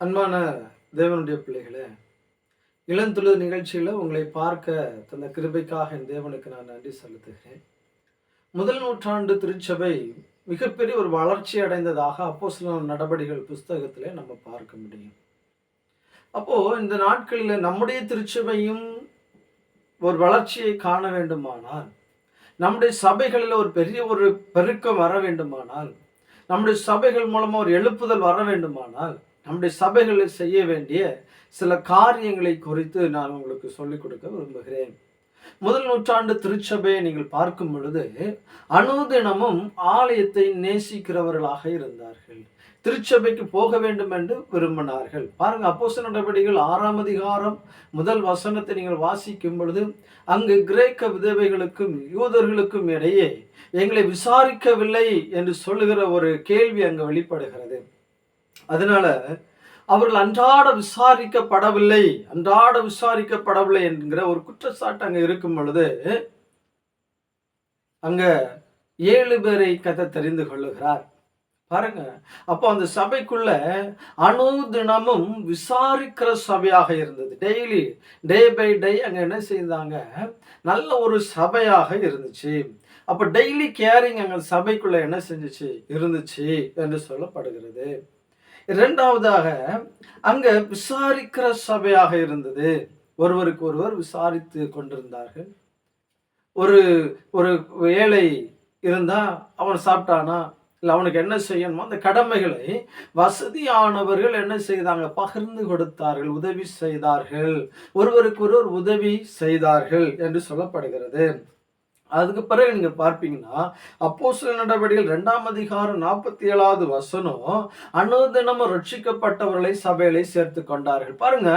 அன்பான தேவனுடைய பிள்ளைகளே இளந்துளு நிகழ்ச்சியில் உங்களை பார்க்க தந்த கிருபைக்காக என் தேவனுக்கு நான் நன்றி செலுத்துகிறேன். முதல் நூற்றாண்டு திருச்சபை மிகப்பெரிய ஒரு வளர்ச்சி அடைந்ததாக அப்போ சில நடவடிக்கைகள் புஸ்தகத்தில் நம்ம பார்க்க முடியும். அப்போது இந்த நாட்களில் நம்முடைய திருச்சபையும் ஒரு வளர்ச்சியை காண வேண்டுமானால் நம்முடைய சபைகளில் ஒரு பெரிய ஒரு பெருக்கம் வர வேண்டுமானால் நம்முடைய சபைகள் மூலமாக ஒரு எழுப்புதல் வர வேண்டுமானால் நம்முடைய சபைகளில் செய்ய வேண்டிய சில காரியங்களை குறித்து நான் உங்களுக்கு சொல்லிக் கொடுக்க விரும்புகிறேன். முதல் நூற்றாண்டு திருச்சபையை நீங்கள் பார்க்கும் பொழுது அனுதினமும் ஆலயத்தை நேசிக்கிறவர்களாக இருந்தார்கள். திருச்சபைக்கு போக வேண்டும் என்று விரும்பினார்கள். பாருங்க அப்போச நடவடிக்கைகள் ஆறாம் அதிகாரம் முதல் வசனத்தை நீங்கள் வாசிக்கும் பொழுது அங்கு கிரேக்க விதவைகளுக்கும் யூதர்களுக்கும் இடையே எங்களை விசாரிக்கவில்லை என்று சொல்லுகிற ஒரு கேள்வி அங்கு வெளிப்படுகிறது. அதனால அவர்கள் அன்றாட விசாரிக்கப்படவில்லை அன்றாட விசாரிக்கப்படவில்லை என்கிற ஒரு குற்றச்சாட்டு அங்க இருக்கும் பொழுது அங்க ஏழு பேரை கதை தெரிந்து கொள்ளுகிறார். பாருங்க அப்போ அந்த சபைக்குள்ள அனுதினமும் விசாரிக்கிற சபையாக இருந்தது. டெய்லி டே பை டே அங்க என்ன செய்தாங்க? நல்ல ஒரு சபையாக இருந்துச்சு. அப்போ டெய்லி கேரிங் அங்க சபைக்குள்ள என்ன செஞ்சுச்சு? இருந்துச்சு என்று சொல்லப்படுகிறது. இரண்டாவதாக அங்க விசாரிக்கிற சபையாக இருந்தது. ஒருவருக்கு ஒருவர் விசாரித்து கொண்டிருந்தார்கள். ஒரு ஒரு ஏழை இருந்தா அவன் சாப்பிட்டானா? இல்லை அவனுக்கு என்ன செய்யணுமோ அந்த கடமைகளை வசதியானவர்கள் என்ன செய்தாங்க? பகிர்ந்து கொடுத்தார்கள் உதவி செய்தார்கள். ஒருவருக்கு ஒருவர் உதவி செய்தார்கள் என்று சொல்லப்படுகிறது. அதுக்கு பிறகு நீங்க பார்ப்பீங்கன்னா அப்போ சில நடவடிக்கைகள் ரெண்டாம் அதிகாரம் நாற்பத்தி ஏழாவது வசனம் அனுதினமும் ரட்சிக்கப்பட்டவர்களை சபையில சேர்த்து கொண்டார்கள். பாருங்க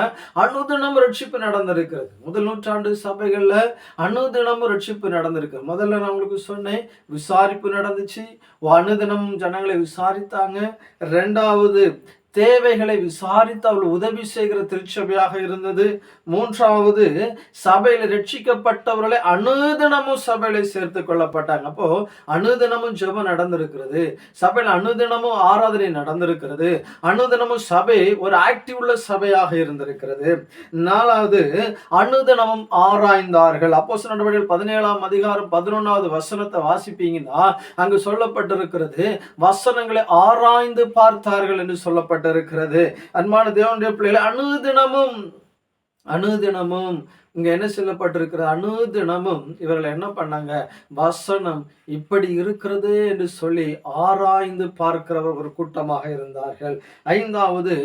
அனுதினமும் ரட்சிப்பு நடந்திருக்கிறது. முதல் நூற்றாண்டு சபைகள்ல அனுதினமும் ரட்சிப்பு நடந்திருக்கு முதல்ல நான் உங்களுக்கு சொன்னேன் விசாரிப்பு நடந்துச்சு. அனுதினமும் ஜனங்களை விசாரித்தாங்க. ரெண்டாவது தேவைகளை விசாரித்து அவள் உதவி செய்கிற திருச்சபையாக இருந்தது. மூன்றாவது சபையில ரட்சிக்கப்பட்டவர்களை அனுதினமும் சபையில சேர்த்து கொள்ளப்பட்டாங்க. அப்போ அனுதினமும் ஜெபம் நடந்திருக்கிறது. சபையில் அனுதினமும் ஆராதனை நடந்திருக்கிறது. அனுதினமும் சபை ஒரு ஆக்டிவ் உள்ள சபையாக இருந்திருக்கிறது. நாலாவது அனுதினமும் ஆராய்ந்தார்கள். அப்போ நடவடிக்கைகள் பதினேழாம் அதிகாரம் பதினொன்றாவது வசனத்தை வாசிப்பீங்கன்னா அங்கு சொல்லப்பட்டிருக்கிறது வசனங்களை ஆராய்ந்து பார்த்தார்கள் என்று சொல்லப்பட்ட சொல்லப்பட்டிருக்கிறது அன்பான தேவனுடைய பிள்ளைகளை அணுதினமும் அணுதினமும் இங்க என்ன சொல்லப்பட்டிருக்கிற? அனுதினமும் இவர்கள் என்ன பண்ணாங்க? வசனம் இப்படி இருக்கிறது என்று சொல்லி ஆராய்ந்து பார்க்கிறவர் ஒரு கூட்டமாக இருந்தார்கள். ஐந்தாவது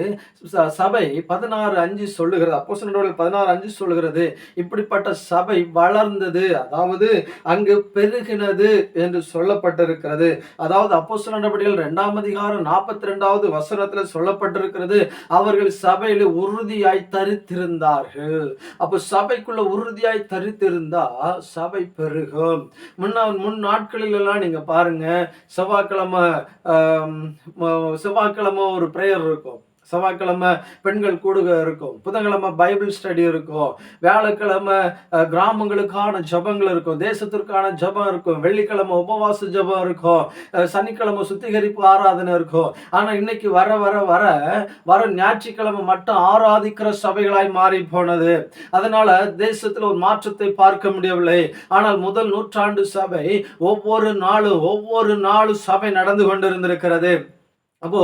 சபை பதினாறு அஞ்சு சொல்லுகிறது. அப்போ பதினாறு அஞ்சு சொல்லுகிறது. இப்படிப்பட்ட சபை வளர்ந்தது அதாவது அங்கு பெருகினது என்று சொல்லப்பட்டிருக்கிறது. அதாவது அப்போ நடவடிக்கைகள் இரண்டாம் அதிகாரம் நாற்பத்தி ரெண்டாவது வசனத்தில் சொல்லப்பட்டிருக்கிறது. அவர்கள் சபையில் உறுதியாய் தரித்திருந்தார்கள். அப்போ சபை சபைக்குள்ள உறுதியாய் தரித்திருந்தா சபை பெருகும். முன்னா முன் நாட்களிலெல்லாம் நீங்க பாருங்க செவ்வாய்க்கிழமை செவ்வாய்க்கிழமை ஒரு பிரேயர் இருக்கும். செவ்வாய்க்கிழமை பெண்கள் கூடுக இருக்கும் புதன்கிழமை பைபிள் ஸ்டடி இருக்கும் வியாழக்கிழமை கிராமங்களுக்கான ஜபங்கள் இருக்கும் தேசத்திற்கான ஜபம் இருக்கும் வெள்ளிக்கிழமை உபவாச ஜபம் இருக்கும் சனிக்கிழமை சுத்திகரிப்பு ஆராதனை இருக்கும். ஆனால் இன்னைக்கு வர வர வர வர ஞாயிற்றுக்கிழமை மட்டும் ஆராதிக்கிற சபைகளாய் மாறி போனது. அதனால தேசத்தில் ஒரு மாற்றத்தை பார்க்க முடியவில்லை. ஆனால் முதல் நூற்றாண்டு சபை ஒவ்வொரு நாளும் ஒவ்வொரு நாளும் சபை நடந்து கொண்டிருந்திருக்கிறது. அப்போ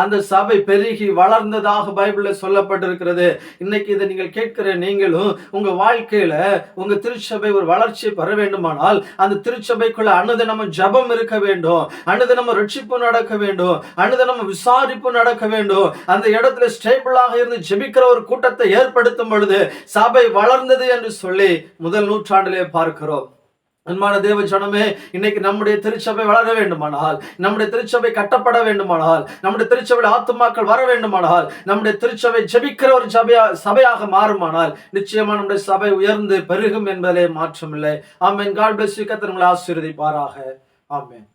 அந்த சபை பெருகி வளர்ந்ததாக பைபிள்ல சொல்லப்பட்டிருக்கிறது. இன்னைக்கு இதை நீங்கள் கேட்கிற நீங்களும் உங்க வாழ்க்கையில உங்க திருச்சபை ஒரு வளர்ச்சி பெற வேண்டுமானால் அந்த திருச்சபைக்குள்ள அனுதினமும் ஜபம் இருக்க வேண்டும். அனுதினமும் ரட்சிப்பு நடக்க வேண்டும். அனுதினமும் விசாரிப்பு நடக்க வேண்டும். அந்த இடத்துல ஸ்டேபிளாக இருந்து ஜெபிக்கிற ஒரு கூட்டத்தை ஏற்படுத்தும் பொழுது சபை வளர்ந்தது என்று சொல்லி முதல் நூற்றாண்டிலே பார்க்கிறோம். அன்பான தேவ ஜனமே இன்னைக்கு நம்முடைய திருச்சபை வளர வேண்டுமானால் நம்முடைய திருச்சபை கட்டப்பட வேண்டுமானால் நம்முடைய திருச்சபை ஆத்துமாக்கள் வர வேண்டுமானால் நம்முடைய திருச்சபை ஜெபிக்கிற ஒரு சபையா சபையாக மாறுமானால் நிச்சயமா நம்முடைய சபை உயர்ந்து பெருகும் என்பதிலே மாற்றமில்லை. ஆமேன். காட் பிளஸ் யூ கத்திரங்களை ஆசீர்வதிப்பாராக. ஆமேன்.